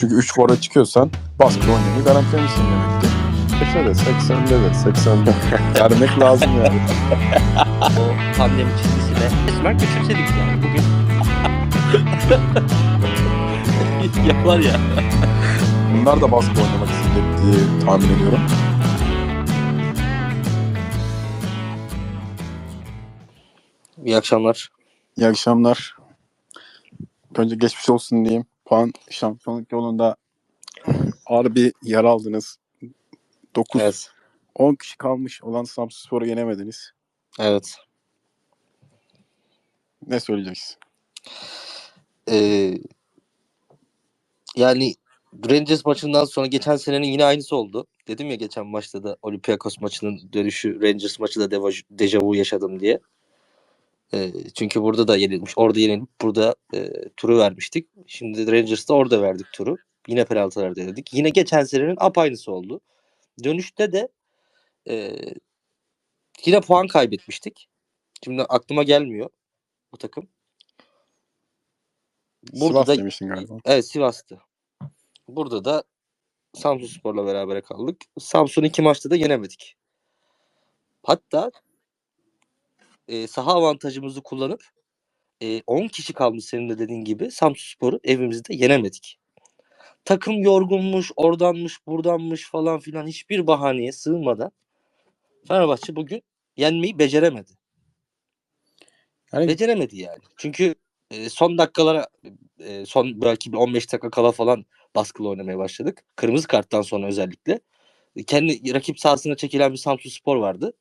Çünkü 3 skora çıkıyorsan baskı oynamayı garantilemişsin demektir. 80'de, 80'de de, 80'de. Vermek lazım yani. O pandemi çizgisine resmen küçümsedik yani bugün. ya var ya. Bunlar da baskı oynamak isteyecek diye tahmin ediyorum. İyi akşamlar. İyi akşamlar. Önce geçmiş olsun diyeyim. Puan şampiyonluk yolunda ağır bir yara aldınız. 9 Evet. 10 kişi kalmış olan Samsunspor'u yenemediniz. Evet. Ne söyleyeceksin? Ee, yani Rangers maçından sonra geçen senenin yine aynısı oldu. Dedim ya geçen maçta da Olympiakos maçının dönüşü Rangers maçı da deva- dejavu yaşadım diye. Ee, çünkü burada da yenilmiş. Orada yenilip burada e, turu vermiştik. Şimdi Rangers'ta orada verdik turu. Yine penaltılar denedik. Yine geçen senenin apaynısı oldu. Dönüşte de e, yine puan kaybetmiştik. Şimdi aklıma gelmiyor bu takım. Burada Sivas da demiştin galiba. Evet Sivas'tı. Burada da Samsunspor'la beraber kaldık. Samsun iki maçta da yenemedik. Hatta e, saha avantajımızı kullanıp e, 10 kişi kalmış senin de dediğin gibi Samsunspor'u evimizde yenemedik. Takım yorgunmuş, oradanmış, buradanmış falan filan hiçbir bahaneye sığınmadan Fenerbahçe bugün yenmeyi beceremedi. Yani Beceremedi yani. Çünkü e, son dakikalara e, son belki bir 15 dakika kala falan baskılı oynamaya başladık. Kırmızı karttan sonra özellikle. Kendi rakip sahasına çekilen bir Samsun Spor vardı.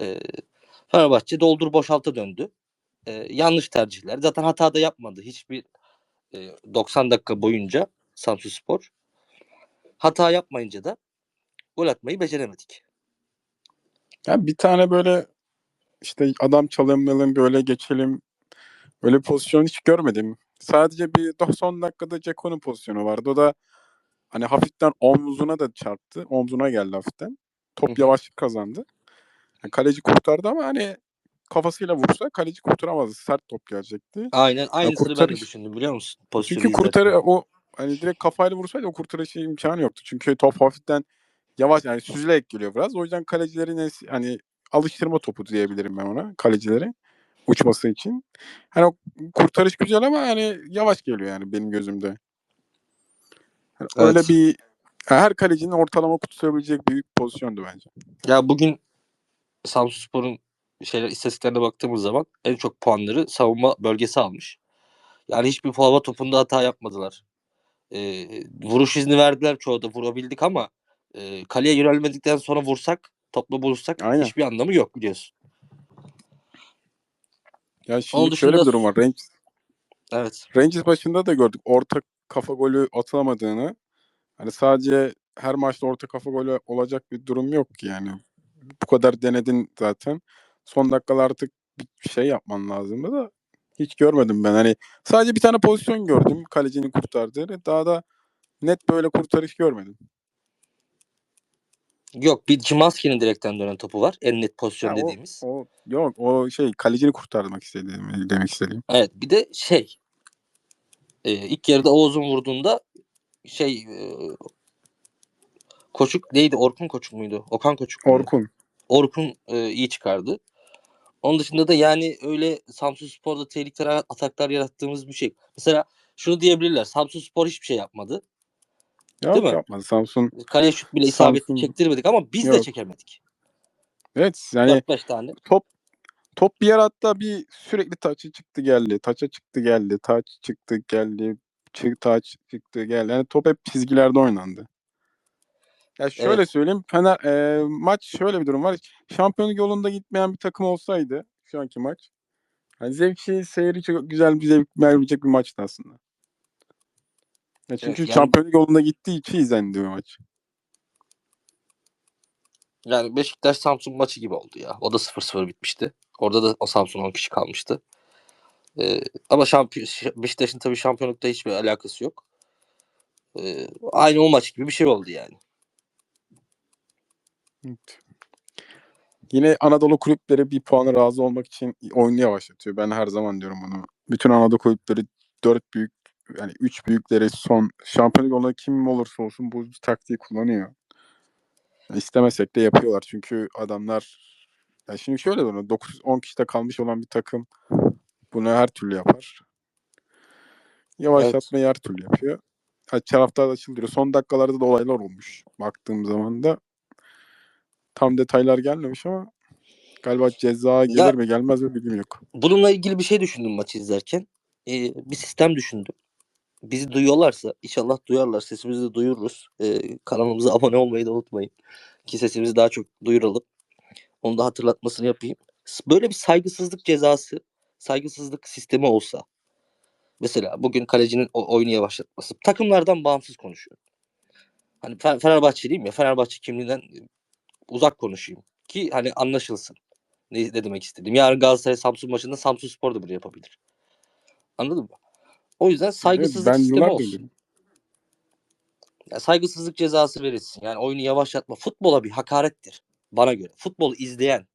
E, Fenerbahçe doldur boşalta döndü. E, yanlış tercihler. Zaten hata da yapmadı. Hiçbir e, 90 dakika boyunca Samsun Spor. Hata yapmayınca da gol atmayı beceremedik. Ya bir tane böyle işte adam çalınmalım böyle geçelim öyle bir pozisyon hiç görmedim. Sadece bir son dakikada Ceko'nun pozisyonu vardı. O da hani hafiften omzuna da çarptı. Omzuna geldi hafiften. Top yavaşlık kazandı. Yani kaleci kurtardı ama hani kafasıyla vursa kaleci kurtaramazdı. Sert top gelecekti. Aynen aynısını ben de düşündüm biliyor musun? Pozisyonu Çünkü kurtarı o hani direkt kafayla vursaydı o kurtarışı imkanı yoktu. Çünkü top hafiften yavaş yani süzülerek geliyor biraz. O yüzden kalecilerin hani alıştırma topu diyebilirim ben ona kalecileri uçması için. Hani o kurtarış güzel ama hani yavaş geliyor yani benim gözümde. Yani Öyle Evet. bir her kalecinin ortalama kutsayabilecek büyük pozisyondu bence. Ya bugün Samsunspor'un şeyler istatistiklerine baktığımız zaman en çok puanları savunma bölgesi almış. Yani hiçbir hava topunda hata yapmadılar. Ee, vuruş izni verdiler çoğu da vurabildik ama e, kaleye yönelmedikten sonra vursak, topla buluşsak Aynen. hiçbir anlamı yok biliyorsun. Ya şimdi Onun şöyle bir durum var. Rangers, Evet. Rangers başında da gördük. Orta kafa golü atılamadığını. Hani sadece her maçta orta kafa golü olacak bir durum yok ki yani. Bu kadar denedin zaten. Son dakikalar artık bir şey yapman lazımdı da hiç görmedim ben. Hani sadece bir tane pozisyon gördüm kalecinin kurtardığını. Daha da net böyle kurtarış görmedim. Yok bir Cimaski'nin direkten dönen topu var. En net pozisyon o- dediğimiz. O yok o şey kalecini kurtarmak istediğim demek istediğim. Evet bir de şey e, ilk yarıda Oğuz'un vurduğunda şey e, Koçuk neydi? Orkun Koçuk muydu? Okan Koçuk muydu? Orkun. Orkun e, iyi çıkardı. Onun dışında da yani öyle Samsun Spor'da tehlikeli ataklar yarattığımız bir şey. Mesela şunu diyebilirler. Samsun Spor hiçbir şey yapmadı. Yok Değil mi? yapmadı Samsun. Kaleye şut bile isabetli Samsun- çektirmedik ama biz de Yok. çekemedik. Evet yani 4-5 tane. top top bir yer hatta bir sürekli taçı çıktı geldi. Taça çıktı geldi. Taç çıktı geldi. Çık taç çıktı geldi. Yani top hep çizgilerde oynandı. Ya şöyle Evet. söyleyeyim. Fener e, maç şöyle bir durum var. Şampiyonluk yolunda gitmeyen bir takım olsaydı şu anki maç. Yani zevkli, seyri çok güzel bir zevk verebilecek bir maçtı aslında. Ya çünkü yani- şampiyonluk yolunda gittiği için izlendi bu maç. Yani Beşiktaş Samsun maçı gibi oldu ya. O da 0-0 bitmişti. Orada da o Samsun 10 kişi kalmıştı. Ee, ama şampiyon, Beşiktaş'ın tabii şampiyonlukta hiçbir alakası yok. Ee, aynı o maç gibi bir şey oldu yani. Evet. Yine Anadolu kulüpleri bir puanı razı olmak için oyunu yavaşlatıyor. Ben her zaman diyorum bunu. Bütün Anadolu kulüpleri dört büyük yani üç büyükleri son şampiyonluk yolunda kim olursa olsun bu taktiği kullanıyor. Yani istemesek de yapıyorlar. Çünkü adamlar ya şimdi şöyle bunu 9-10 kişide kalmış olan bir takım bunu her türlü yapar. Yavaşlatmayı her türlü yapıyor. Taraftar da çıldırıyor. Son dakikalarda da olaylar olmuş. Baktığım zaman da tam detaylar gelmemiş ama galiba ceza gelir Ya- mi gelmez mi bilgim yok. Bununla ilgili bir şey düşündüm maçı izlerken. Ee, bir sistem düşündüm. Bizi duyuyorlarsa inşallah duyarlar. Sesimizi de duyururuz. Ee, kanalımıza abone olmayı da unutmayın. Ki sesimizi daha çok duyuralım. Onu da hatırlatmasını yapayım. Böyle bir saygısızlık cezası, saygısızlık sistemi olsa. Mesela bugün kalecinin oyunu yavaşlatması. Takımlardan bağımsız konuşuyor. Hani Fe- Fenerbahçeliyim ya. Fenerbahçe kimliğinden uzak konuşayım. Ki hani anlaşılsın. Ne, ne demek istedim. Yarın Galatasaray Samsun maçında Samsun Spor da bunu yapabilir. Anladın mı? O yüzden saygısızlık ben sistemi olsun. dedim. Saygısızlık cezası verilsin. Yani oyunu yavaşlatma. Futbola bir hakarettir. Bana göre. Futbolu izleyen,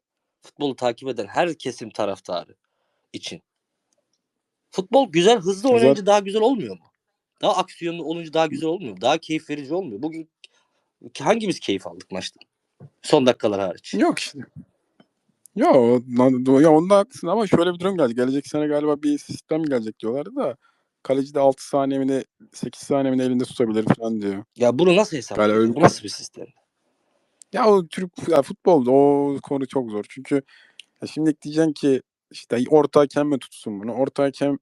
futbolu takip eden her kesim taraftarı için. Futbol güzel, hızlı Zaten- oynayınca daha güzel olmuyor mu? Daha aksiyonlu olunca daha güzel olmuyor mu? Daha keyif verici olmuyor. Bugün hangimiz keyif aldık maçta? Son dakikalar hariç. Yok işte. Ya, ya onda haklısın ama şöyle bir durum geldi. Gelecek sene galiba bir sistem gelecek diyorlardı da kaleci de 6 saniye mi ne 8 saniye mi elinde tutabilir falan diyor. Ya bunu nasıl hesaplayacağız? öyle- Bu nasıl bir sistem? Ya o Türk ya futbolda o konu çok zor. Çünkü ya şimdi diyeceksin ki işte orta hakem mi tutsun bunu? Orta hakem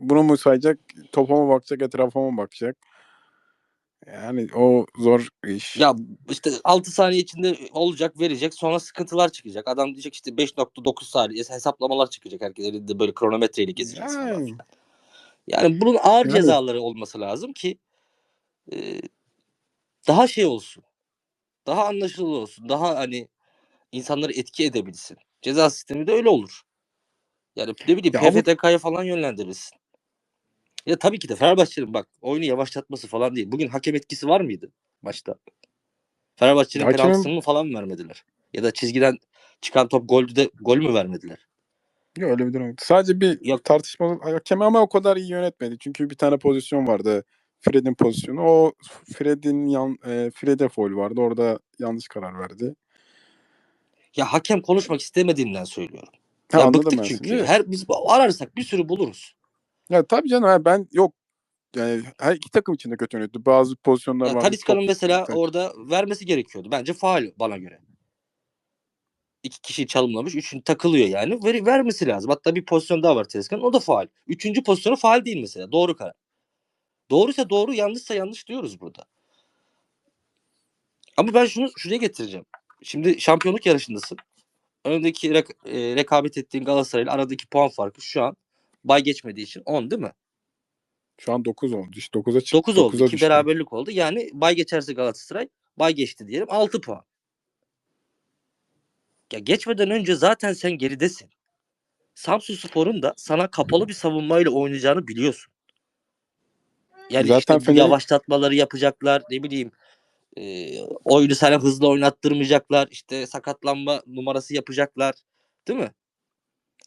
bunu mu sayacak? Topa mı bakacak? Etrafa mı bakacak? Yani o zor iş. Ya işte 6 saniye içinde olacak verecek sonra sıkıntılar çıkacak. Adam diyecek işte 5.9 saniye hesaplamalar çıkacak herkes elinde böyle kronometreyle falan Yani. Yani bunun ağır Yani. cezaları olması lazım ki e, daha şey olsun. Daha anlaşılır olsun. Daha hani insanları etki edebilsin. Ceza sistemi de öyle olur. Yani ne bileyim Ya ama- PFTK'ya falan yönlendirirsin. Ya tabii ki de Fenerbahçe'nin bak oyunu yavaşlatması falan değil. Bugün hakem etkisi var mıydı maçta? Fenerbahçe'nin Hakemin- penaltısını falan mı vermediler? Ya da çizgiden çıkan top goldü de gol mü vermediler? Yok öyle bir durum. yok. Sadece bir Yok. tartışma hakem ama o kadar iyi yönetmedi. Çünkü bir tane pozisyon vardı. Fred'in pozisyonu. O Fred'in yan e, Fred'e foul vardı. Orada yanlış karar verdi. Ya hakem konuşmak istemediğimden söylüyorum. Ha, ya bıktık çünkü. Her biz ararsak bir sürü buluruz. Ya tabii canım ha, ben yok yani her iki takım için de kötü yönetti. Bazı pozisyonlar Ya var. Talisca'nın mesela Evet. orada vermesi gerekiyordu. Bence faal bana göre. İki kişi çalımlamış. Üçüncü takılıyor yani. Ver, vermesi lazım. Hatta bir pozisyon daha var Talisca'nın. O da faal. Üçüncü pozisyonu faal değil mesela. Doğru karar. Doğruysa doğru, yanlışsa yanlış diyoruz burada. Ama ben şunu şuraya getireceğim. Şimdi şampiyonluk yarışındasın. Önündeki rek- e, rekabet ettiğin Galatasaray'la aradaki puan farkı şu an bay geçmediği için 10 değil mi? Şu an 9 oldu. İşte 9'a çıktı. 9 oldu. 9'a 2 düştü. beraberlik oldu. Yani bay geçerse Galatasaray bay geçti diyelim 6 puan. Ya geçmeden önce zaten sen geridesin. Samsun Spor'un da sana kapalı bir savunmayla oynayacağını biliyorsun. Yani Zaten işte bu Fener'in- yavaşlatmaları yapacaklar ne bileyim e, oyunu sana hızlı oynattırmayacaklar işte sakatlanma numarası yapacaklar değil mi?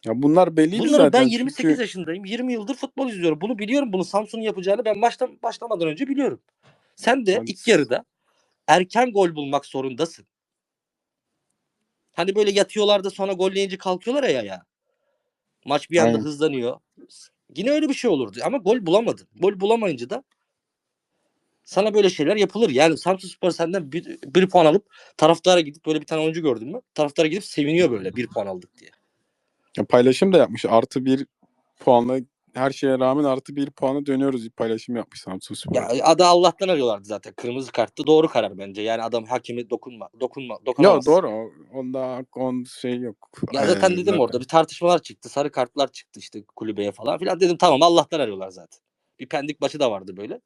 Ya bunlar belliydi Bunları zaten. ben 28 Çünkü yaşındayım 20 yıldır futbol izliyorum bunu biliyorum bunu Samsun'un yapacağını ben baştan başlamadan önce biliyorum. Sen de Yani- ilk yarıda erken gol bulmak zorundasın. Hani böyle yatıyorlar da sonra golleyince kalkıyorlar ya ya. Maç bir anda Aynen. hızlanıyor. Yine öyle bir şey olurdu ama gol bulamadın. Gol bulamayınca da sana böyle şeyler yapılır. Yani Samsun Spor senden bir, bir puan alıp taraftara gidip böyle bir tane oyuncu gördün mü? Taraftara gidip seviniyor böyle bir puan aldık diye. Ya paylaşım da yapmış. Artı bir puanla her şeye rağmen artı bir puanı dönüyoruz. Bir paylaşım yapmış Samsun Spor. Ya adı Allah'tan arıyorlardı zaten. Kırmızı karttı. Doğru karar bence. Yani adam hakemi dokunma, dokunma, Ya dokunamaz. doğru. o- Onda on şey yok. Ya zaten Ee, dedim zaten. orada bir tartışmalar çıktı. Sarı kartlar çıktı işte kulübeye falan filan. Dedim tamam Allah'tan arıyorlar zaten. Bir pendik maçı da vardı böyle.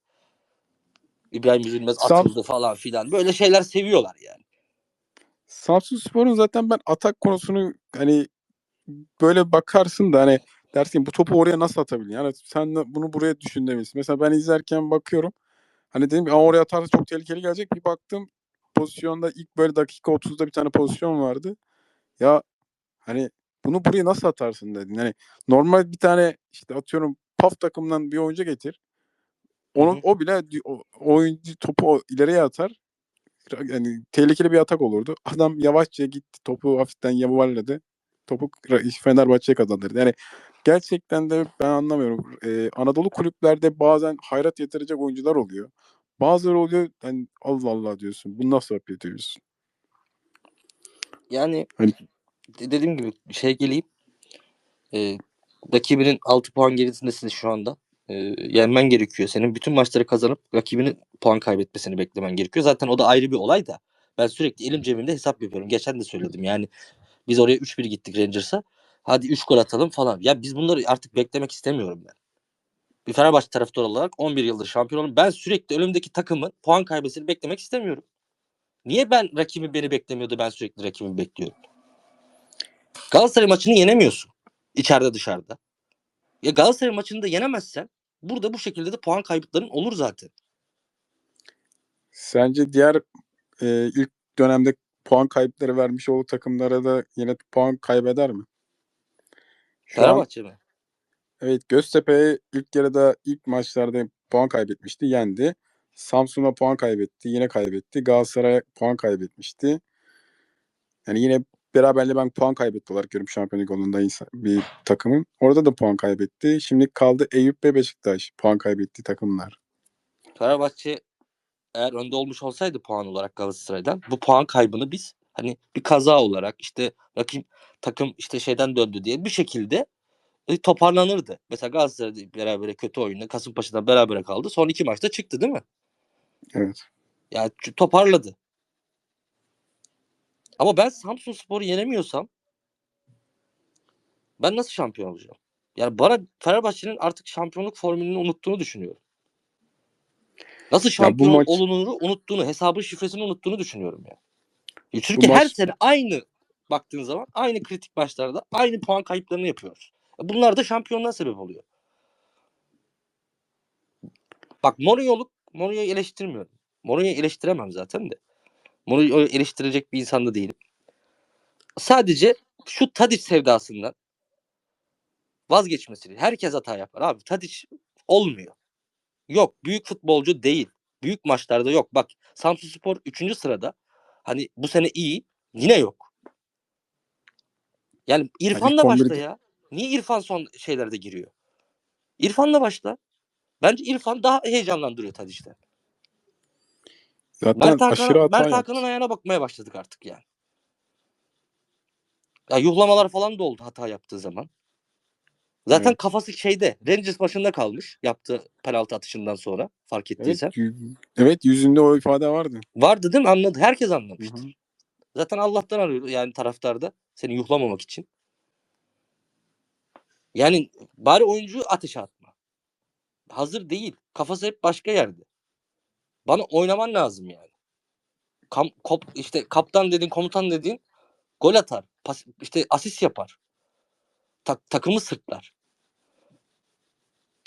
İbrahim Üzülmez Sam- atıldı falan filan. Böyle şeyler seviyorlar yani. Samsun Spor'un zaten ben atak konusunu hani böyle bakarsın da hani dersin bu topu oraya nasıl atabilir? Yani sen bunu buraya düşün demişsin. Mesela ben izlerken bakıyorum. Hani dedim ki "Aa, oraya atarsa çok tehlikeli gelecek. Bir baktım pozisyonda ilk böyle dakika 30'da bir tane pozisyon vardı. Ya hani bunu buraya nasıl atarsın dedin. Hani normal bir tane işte atıyorum PAF takımından bir oyuncu getir. Onun hı. o bile o, oyuncu topu ileriye atar. Yani tehlikeli bir atak olurdu. Adam yavaşça gitti topu hafiften yuvarladı. Topu Fenerbahçe'ye kazandırdı. Yani gerçekten de ben anlamıyorum. Ee, Anadolu kulüplerde bazen hayrat yetirecek oyuncular oluyor. Bazıları oluyor hani Allah Allah diyorsun. Bu nasıl yapıyor diyorsun. Yani Hani- de- dediğim gibi şey geleyim. E, rakibinin 6 puan gerisindesin şu anda. E, yenmen gerekiyor. Senin bütün maçları kazanıp rakibinin puan kaybetmesini beklemen gerekiyor. Zaten o da ayrı bir olay da. Ben sürekli elim cebimde hesap yapıyorum. Geçen de söyledim yani. Biz oraya 3-1 gittik Rangers'a. Hadi 3 gol atalım falan. Ya biz bunları artık beklemek istemiyorum ben. Bir Fenerbahçe taraftarı olarak 11 yıldır şampiyon oldum. Ben sürekli önümdeki takımın puan kaybetmesini beklemek istemiyorum. Niye ben rakibim beni beklemiyordu ben sürekli rakibimi bekliyorum? Galatasaray maçını yenemiyorsun. İçeride dışarıda. Ya Galatasaray maçını da yenemezsen burada bu şekilde de puan kayıpların olur zaten. Sence diğer e, ilk dönemde puan kayıpları vermiş olduğu takımlara da yine puan kaybeder mi? Şu an Fenerbahçe mi? evet Göztepe'ye ilk yarıda ilk maçlarda puan kaybetmişti, yendi. Samsun'a puan kaybetti, yine kaybetti. Galatasaray'a puan kaybetmişti. Yani yine beraberle ben puan kaybetti olarak görüyorum Şampiyonluk yolunda bir takımın. Orada da puan kaybetti. Şimdi kaldı Eyüp ve Beşiktaş puan kaybettiği takımlar. Fenerbahçe eğer önde olmuş olsaydı puan olarak Galatasaray'dan bu puan kaybını biz hani bir kaza olarak işte rakip takım işte şeyden döndü diye bir şekilde e, toparlanırdı. Mesela Galatasaray beraber kötü oyunda Kasımpaşa'dan beraber kaldı. Son iki maçta çıktı değil mi? Evet. Yani toparladı. Ama ben Samsun Spor'u yenemiyorsam ben nasıl şampiyon olacağım? Yani bana Fenerbahçe'nin artık şampiyonluk formülünü unuttuğunu düşünüyorum. Nasıl şampiyon maç- olunuru unuttuğunu, hesabın şifresini unuttuğunu düşünüyorum ya. Ya Çünkü Bu her maç- sene aynı baktığın zaman aynı kritik maçlarda aynı puan kayıplarını yapıyoruz. E Bunlar da şampiyonluğa sebep oluyor. Bak Mourinho'luk Mourinho'yu eleştirmiyorum. Mourinho'yu eleştiremem zaten de. Mourinho'yu eleştirecek bir insan da değilim. Sadece şu Tadic sevdasından vazgeçmesini. Herkes hata yapar abi. Tadic olmuyor. Yok büyük futbolcu değil. Büyük maçlarda yok. Bak Samsunspor 3. sırada. Hani bu sene iyi. Yine yok. Yani İrfan'la Hani başla ya. Niye İrfan son şeylerde giriyor? İrfan'la başla. Bence İrfan daha heyecanlandırıyor Tadic'ten. Zaten Mert aşırı Hakan'ın Mert. Hakan'ın ayağına bakmaya başladık artık yani. Ya yuhlamalar falan da oldu hata yaptığı zaman. Zaten Evet. kafası şeyde Rangers başında kalmış yaptığı penaltı atışından sonra fark ettiysen. Evet, evet yüzünde o ifade vardı. Vardı değil mi? Anladı. Herkes Hı anlamıştır. hı. Zaten Allah'tan arıyor yani taraftarda seni yuhlamamak için. Yani bari oyuncuyu ateşe atma. Hazır değil. Kafası hep başka yerde. Bana oynaman lazım yani. Kam, kop, işte kaptan dediğin, komutan dediğin gol atar. Pas, işte asist yapar. Tak, takımı sırtlar.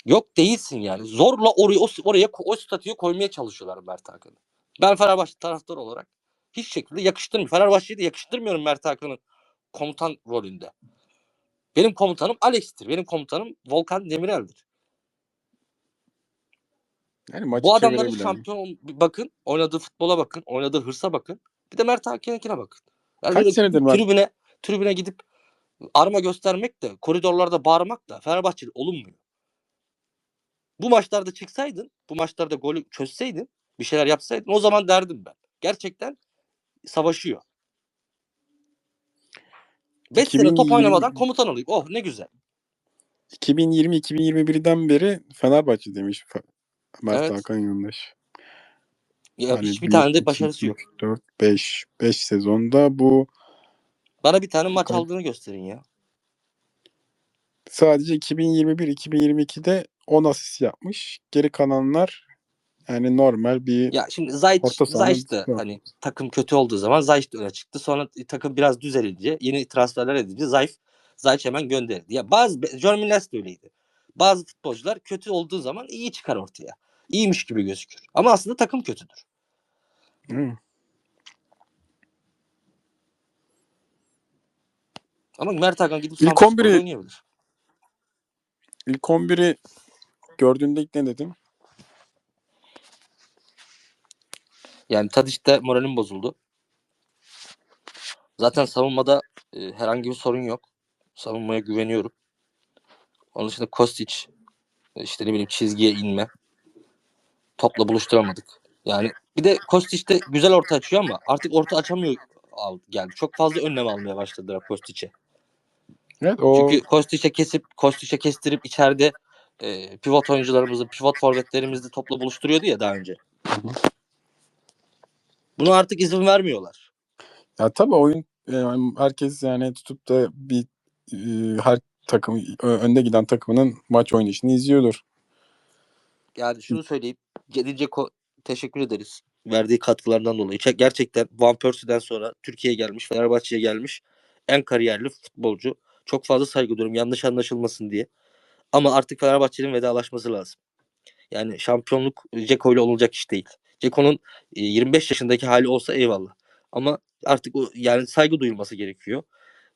Yok değilsin yani. Zorla oraya o, oraya o statüye koymaya çalışıyorlar Mert Hakan'ı. Ben Fenerbahçe taraftarı olarak hiç şekilde yakıştırmıyorum. Fenerbahçe'yi de yakıştırmıyorum Mert Hakan'ın komutan rolünde. Benim komutanım Alex'tir. Benim komutanım Volkan Demirel'dir. Yani Bu adamların şampiyon bakın, oynadığı futbola bakın, oynadığı hırsa bakın. Bir de Mert Hakan'ınkine bakın. Yani Kaç senedir Mert- tribüne tribüne gidip arma göstermek de, koridorlarda bağırmak da Fenerbahçeli olunmuyor. Bu maçlarda çıksaydın, bu maçlarda golü çözseydin, bir şeyler yapsaydın o zaman derdim ben. Gerçekten savaşıyor. 5 sene top 2020 oynamadan komutan olayım. Oh ne güzel. 2020-2021'den beri Fenerbahçe demiş Mert Evet. Hakan Yandaş. Ya Hani hiçbir tane de 1, başarısı 2, yok. 4, 5. 5 sezonda bu Bana bir tane maç aldığını gösterin ya. sadece 2021-2022'de 10 asist yapmış. Geri kalanlar yani normal bir Ya şimdi Zayt, Orta sahanın Zayt da hani takım kötü olduğu zaman Zayt öne çıktı. Sonra takım biraz düzelince yeni transferler edince Zayt Zayt hemen gönderildi. Ya bazı John Miles de öyleydi. Bazı futbolcular kötü olduğu zaman iyi çıkar ortaya. İyiymiş gibi gözükür. Ama aslında takım kötüdür. Hı. Ama Mert Hakan gidip İlk Samsunspor'da 11'i oynayabilir. ilk 11'i gördüğünde ilk ne dedim? Yani Tadic'te moralim bozuldu. Zaten savunmada e, herhangi bir sorun yok. Savunmaya güveniyorum. Onun dışında Kostić e, işte ne bileyim çizgiye inme. Topla buluşturamadık. Yani bir de Kostić de güzel orta açıyor ama artık orta açamıyor al, geldi. Çok fazla önlem almaya başladılar Kostić'e. Evet o Çünkü Kostić'e kesip Kostić'e kestirip içeride e, pivot oyuncularımızı, pivot forvetlerimizi topla buluşturuyordu ya daha önce. Bunu artık izin vermiyorlar. ya tabii oyun yani herkes yani tutup da bir e, her takım önde giden takımının maç oynayışını izliyordur. Yani şunu söyleyeyim. Gelince teşekkür ederiz. Verdiği katkılarından dolayı. Gerçekten Van Persie'den sonra Türkiye'ye gelmiş, Fenerbahçe'ye gelmiş en kariyerli futbolcu. Çok fazla saygı duyuyorum yanlış anlaşılmasın diye. Ama artık Fenerbahçe'nin vedalaşması lazım. Yani şampiyonluk Ceko ile olacak iş değil. Ceko'nun e, 25 yaşındaki hali olsa eyvallah. Ama artık o yani saygı duyulması gerekiyor.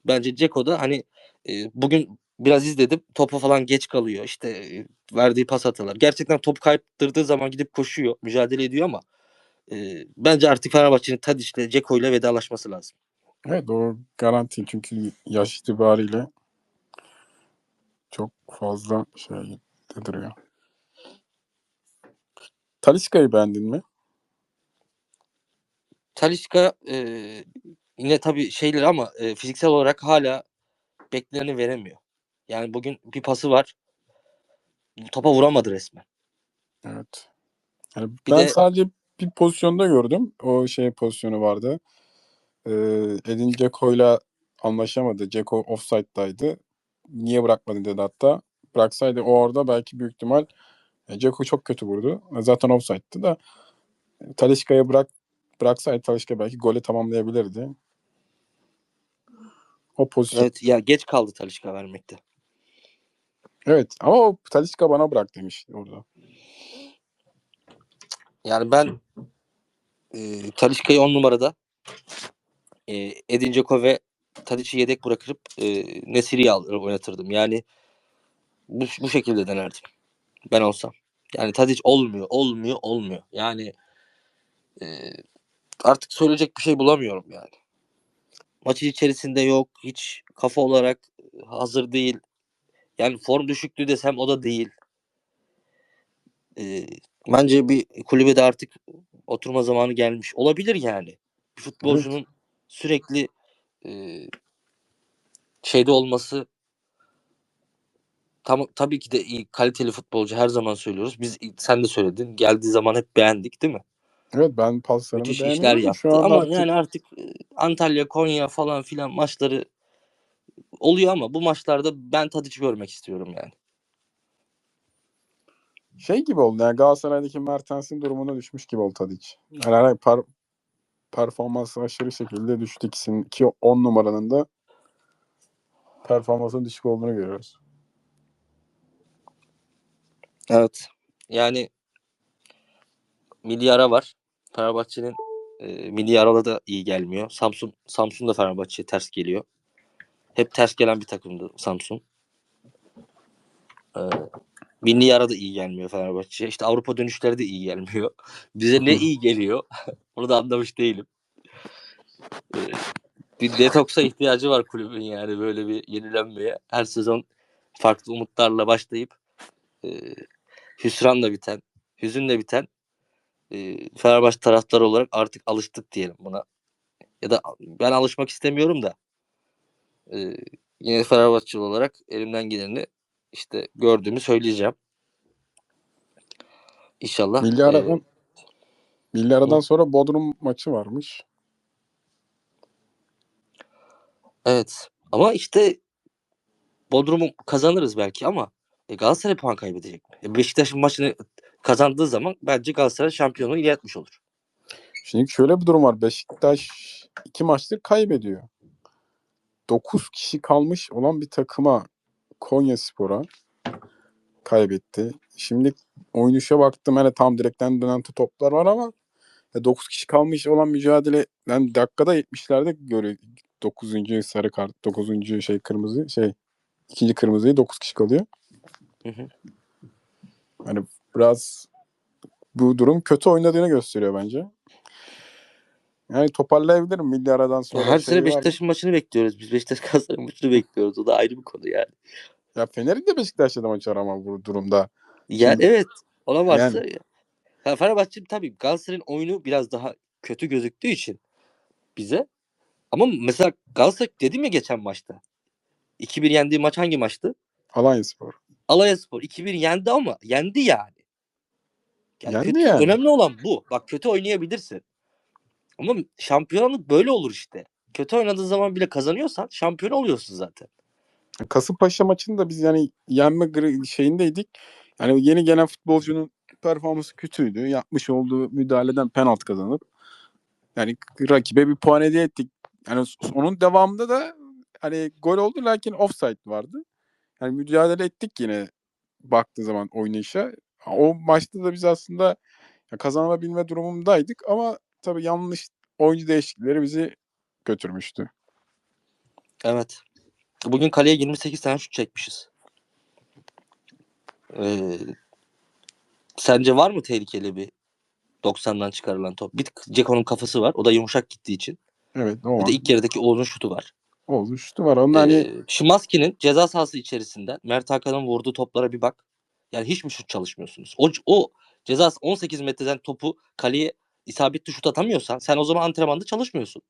Bence Ceko da hani e, bugün biraz izledim. Topa falan geç kalıyor. İşte e, verdiği pas hatalar. Gerçekten top kaptırdığı zaman gidip koşuyor, mücadele ediyor ama e, bence artık Fenerbahçe'nin Tadic'le Ceko ile vedalaşması lazım. Evet o garanti çünkü yaş itibariyle çok fazla şey duruyor. Talisca'yı beğendin mi? Talisca e, yine tabii şeyler ama e, fiziksel olarak hala bekleneni veremiyor. Yani bugün bir pası var. Topa vuramadı resmen. Evet. Yani Bir ben de- sadece bir pozisyonda gördüm. O şey pozisyonu vardı. Ee, Edin Dzeko'yla anlaşamadı. Dzeko offside'daydı. Niye bırakmadın dedi hatta. Bıraksaydı o orada belki büyük ihtimal e, Dzeko çok kötü vurdu. E, Zaten offside'dı da e, Talisca'ya bırak bıraksaydı Talisca belki golü tamamlayabilirdi. O pozisyon. Evet. Evet ya geç kaldı Talisca vermekte. ama o Talisca bana bırak demiş orada. Yani ben e, Talisca'yı 10 numarada e, Edin Dzeko ve Tadic'i yedek bırakıp e, Nesiri'yi oynatırdım. Yani bu, bu şekilde denerdim. Ben olsam. Yani Tadic olmuyor, olmuyor, olmuyor. Yani e, artık söyleyecek bir şey bulamıyorum yani. Maçın içerisinde yok. Hiç kafa olarak hazır değil. Yani form düşüklüğü desem o da değil. E, bence bir kulübede artık oturma zamanı gelmiş. Olabilir yani. Bir futbolcunun sürekli e, şeyde olması tam tabii ki de iyi kaliteli futbolcu her zaman söylüyoruz. Biz sen de söyledin. Geldiği zaman hep beğendik değil mi? Evet ben paslarını Müthiş işler yaptı. Ama artık yani artık Antalya, Konya falan filan maçları oluyor ama bu maçlarda ben Tadic görmek istiyorum yani. şey gibi oldu. Yani Galatasaray'daki Mertens'in durumuna düşmüş gibi oldu Tadic. Yani hani per, performansı aşırı şekilde düştü ikisinin. Ki 10 numaranın da performansının düşük olduğunu görüyoruz. Evet. Yani milli ara var. Fenerbahçe'nin e, milli da iyi gelmiyor. Samsun Samsun da Fenerbahçe'ye ters geliyor. Hep ters gelen bir takımdı Samsun. E, milli ara da iyi gelmiyor Fenerbahçe'ye. İşte Avrupa dönüşleri de iyi gelmiyor. Bize ne iyi geliyor onu da anlamış değilim. E, bir detoksa ihtiyacı var kulübün yani böyle bir yenilenmeye. Her sezon farklı umutlarla başlayıp e, hüsranla biten, hüzünle biten e, Fenerbahçe taraftarı olarak artık alıştık diyelim buna. Ya da ben alışmak istemiyorum da e, yine Fenerbahçeli olarak elimden geleni işte gördüğümü söyleyeceğim. İnşallah. Milli e, aradan, milli aradan sonra Bodrum maçı varmış. evet. Ama işte Bodrum'u kazanırız belki ama e, Galatasaray puan kaybedecek? E, Beşiktaş'ın maçını kazandığı zaman bence Galatasaray şampiyonluğu ilan etmiş olur. Şimdi şöyle bir durum var. Beşiktaş iki maçtır kaybediyor. 9 kişi kalmış olan bir takıma Konya Spor'a kaybetti. Şimdi oynuşa baktım. Hani tam direkten dönen toplar var ama 9 kişi kalmış olan mücadele yani dakikada 70'lerde görüyor. 9. sarı kart, 9. şey kırmızı şey ikinci kırmızıyı 9 kişi kalıyor. Hı hı. Hani biraz bu durum kötü oynadığını gösteriyor bence. Yani toparlayabilir mi milli aradan sonra? Her sene var? Beşiktaş'ın maçını bekliyoruz. Biz Beşiktaş Galatasaray maçını bekliyoruz. O da ayrı bir konu yani. Ya Fener'in de Beşiktaş'ta da maçı var ama bu durumda. Yani Şimdi- evet. Ona varsa Yani. ya. Fenerbahçe tabii Galatasaray'ın oyunu biraz daha kötü gözüktüğü için bize. Ama mesela Galatasaray dedim ya geçen maçta. 2-1 yendiği maç hangi maçtı? Alanyaspor. Alayaspor 2-1 yendi ama yendi yani. Yani Yendi kötü, yani. Önemli olan bu. Bak kötü oynayabilirsin. Ama şampiyonluk böyle olur işte. Kötü oynadığın zaman bile kazanıyorsan şampiyon oluyorsun zaten. Kasımpaşa maçında biz yani yenme şeyindeydik. Yani yeni gelen futbolcunun performansı kötüydü. Yapmış olduğu müdahaleden penaltı kazanıp yani rakibe bir puan hediye ettik. Yani onun devamında da hani gol oldu lakin offside vardı. Yani mücadele ettik yine baktığı zaman oynayışa. O maçta da biz aslında kazanabilme durumundaydık ama tabii yanlış oyuncu değişiklikleri bizi götürmüştü. Evet. Bugün kaleye 28 tane şut çekmişiz. Ee, sence var mı tehlikeli bir 90'dan çıkarılan top? Bir Ceko'nun kafası var. O da yumuşak gittiği için. Evet o Bir an de ilk yarıdaki Oğuz'un şutu var. oldu. Şutu var. Hani Ee, Şimanski'nin ceza sahası içerisinden Mert Hakan'ın vurduğu toplara bir bak. Yani hiç mi şut çalışmıyorsunuz? O, o ceza 18 metreden topu kaleye isabetli şut atamıyorsan sen o zaman antrenmanda çalışmıyorsun.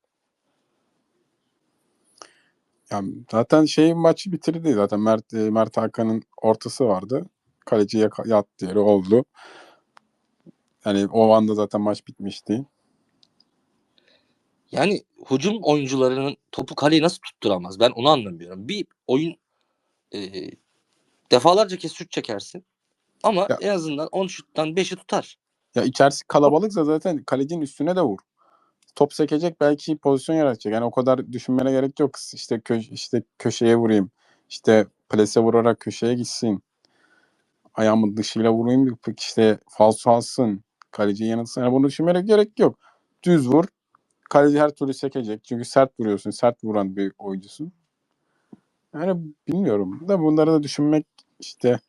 Yani zaten şey maçı bitirdi zaten Mert e, Mert Hakan'ın ortası vardı. Kaleci yaka- yattı yeri oldu. Yani o anda zaten maç bitmişti. Yani hücum oyuncularının topu kaleye nasıl tutturamaz? Ben onu anlamıyorum. Bir oyun e, defalarca kez şut çekersin. Ama Ya- en azından 10 şuttan 5'i tutar. Ya içerisi kalabalıksa zaten kalecinin üstüne de vur. Top sekecek belki pozisyon yaratacak. Yani o kadar düşünmene gerek yok. İşte kö- işte köşeye vurayım. İşte plase vurarak köşeye gitsin. Ayağımın dışıyla vurayım. işte falso alsın. Kaleci yanılsın. Yani bunu düşünmene gerek yok. Düz vur. Kaleci her türlü sekecek. Çünkü sert vuruyorsun. Sert vuran bir oyuncusun. Yani bilmiyorum. Da bunları da düşünmek işte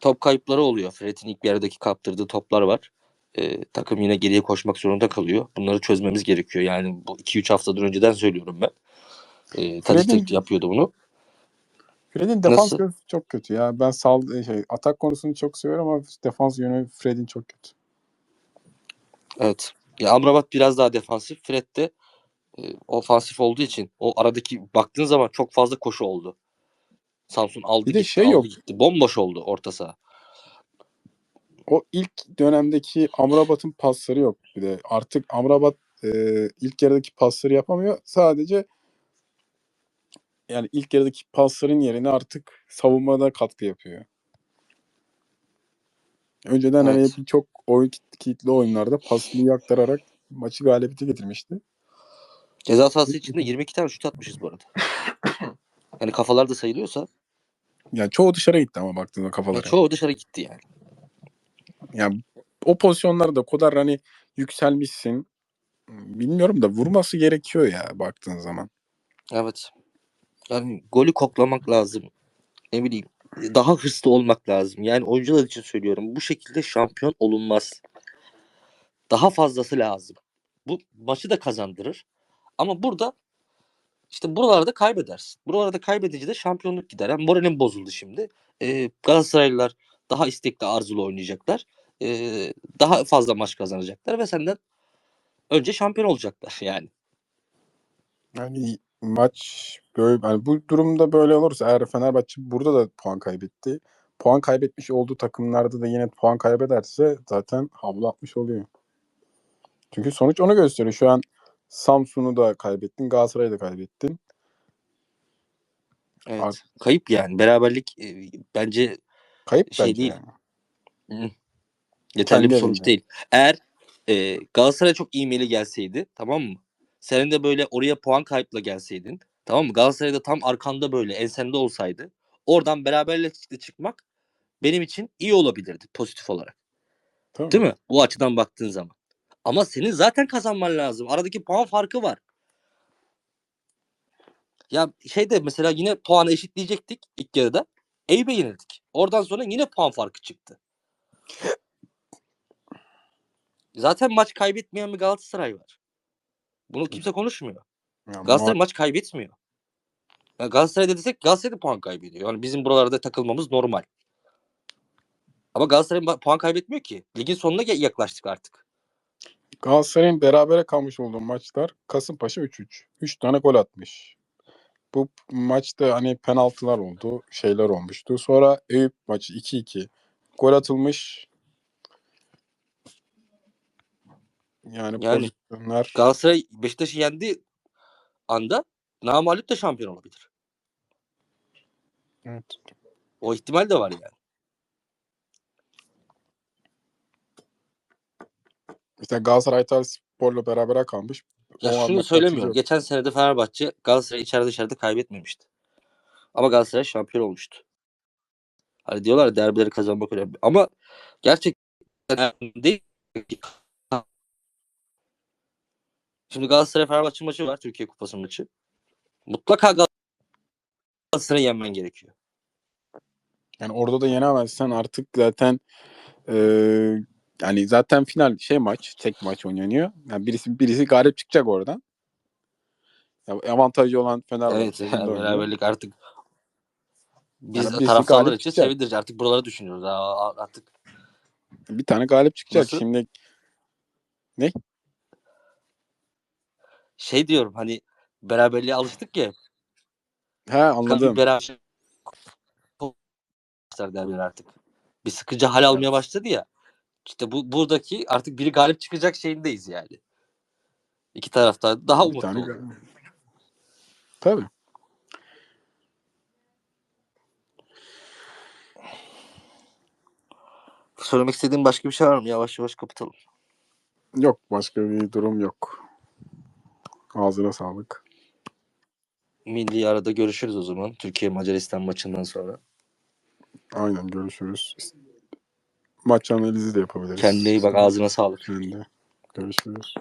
Top kayıpları oluyor. Fred'in ilk yarıdaki kaptırdığı toplar var. E, takım yine geriye koşmak zorunda kalıyor. Bunları çözmemiz gerekiyor. Yani bu 2-3 haftadır önceden söylüyorum ben. E, Tadic yapıyordu bunu. Fred'in defans Nasıl? çok kötü ya. Ben sal şey atak konusunu çok seviyorum ama defans yönü Fred'in çok kötü. Evet. Ya Amrabat biraz daha defansif. Fred de e, ofansif olduğu için o aradaki baktığın zaman çok fazla koşu oldu. Samsun aldı Bir de gitti, şey aldı yok. gitti. Bomboş oldu orta saha. O ilk dönemdeki Amrabat'ın pasları yok bir de. Artık Amrabat e, ilk yarıdaki pasları yapamıyor. Sadece yani ilk yarıdaki pasların yerine artık savunmada katkı yapıyor. Önceden hani Evet. birçok oyun kit- kitli oyunlarda pasını aktararak maçı galibiyete getirmişti. Ceza sahası içinde 22 tane şut atmışız bu arada. Yani kafalar da sayılıyorsa Yani çoğu dışarı gitti ama baktığında ya kafalara. çoğu dışarı gitti yani. Yani o pozisyonlarda kadar hani yükselmişsin. Bilmiyorum da vurması gerekiyor ya baktığın zaman. Evet. Yani golü koklamak lazım. Ne bileyim daha hırslı olmak lazım. Yani oyuncular için söylüyorum. Bu şekilde şampiyon olunmaz. Daha fazlası lazım. Bu maçı da kazandırır. Ama burada işte buralarda kaybedersin. Buralarda kaybedince de şampiyonluk gider. Yani moralim bozuldu şimdi. Ee, Galatasaraylılar daha istekli arzulu oynayacaklar. Ee, daha fazla maç kazanacaklar ve senden önce şampiyon olacaklar yani. Yani maç böyle yani bu durumda böyle olursa eğer Fenerbahçe burada da puan kaybetti. Puan kaybetmiş olduğu takımlarda da yine puan kaybederse zaten havlu atmış oluyor. Çünkü sonuç onu gösteriyor. Şu an Samsun'u da kaybettin, Galatasaray'ı da kaybettin. Evet. Art- Kayıp yani. Beraberlik e, bence Kayıp Şey bence değil. yani. Yeterli Kendi bir sonuç elinde. değil. Eğer e, Galatasaray çok iyi meyli gelseydi tamam mı? Senin de böyle oraya puan kayıpla gelseydin tamam mı? Galatasaray'da tam arkanda böyle ensende olsaydı oradan beraberlikle çıkmak benim için iyi olabilirdi pozitif olarak. Tamam. Değil mi? Bu açıdan baktığın zaman. Ama senin zaten kazanman lazım. Aradaki puan farkı var. Ya şeyde mesela yine puanı eşitleyecektik ilk yarıda. Eyüp'e yenildik. Oradan sonra yine puan farkı çıktı. Zaten maç kaybetmeyen bir Galatasaray var. Bunu kimse konuşmuyor. Yani Galatasaray maç kaybetmiyor. Yani Galatasaray'da desek Galatasaray da puan kaybediyor. Yani bizim buralarda takılmamız normal. Ama Galatasaray puan kaybetmiyor ki. Ligin sonuna yaklaştık artık. Galatasaray'ın berabere kalmış olduğu maçlar Kasımpaşa 3-3. 3 tane gol atmış. Bu maçta hani penaltılar oldu, şeyler olmuştu. Sonra Eyüp maçı 2-2. Gol atılmış. Yani, Yani pozisyonlar Galatasaray Beşiktaş'ı yendiği anda namalip de şampiyon olabilir. Evet. O ihtimal de var yani. İşte Galatasaray Spor'la berabere kalmış. Ya O şunu söylemiyorum. Geçen sene de Fenerbahçe Galatasaray içeride dışarıda kaybetmemişti. Ama Galatasaray şampiyon olmuştu. Hani diyorlar derbileri kazanmak önemli. Ama gerçekten değil. Şimdi Galatasaray Fenerbahçe maçı var. Türkiye Kupası maçı. Mutlaka Galatasaray'ı yenmen gerekiyor. Yani orada da yenemezsen artık zaten eee, yani zaten final şey maç, tek maç oynanıyor. Yani birisi birisi galip çıkacak oradan. Ya avantajı olan Evet. Fenerbahçe. yani bunda oynuyor. beraberlik artık biz Yani taraftarlar için çıkacak. sevindirici. Artık buraları düşünüyoruz. Artık Bir tane galip çıkacak. Nasıl? Şimdi şey diyorum hani beraberliğe alıştık ya. he anladım. Beraber derbiler artık. Bir sıkıcı hal almaya başladı ya. İşte bu buradaki artık biri galip çıkacak şeyindeyiz yani. İki tarafta daha umutlu. tane. Tabii. Söylemek istediğin başka bir şey var mı? Yavaş yavaş kapatalım. Yok başka bir durum yok. Ağzına sağlık. Milli arada görüşürüz o zaman. Türkiye Macaristan maçından sonra. Aynen görüşürüz. Maç analizi de yapabiliriz. Kendine iyi bak. Ağzına sağlık. Sen de. Görüşürüz.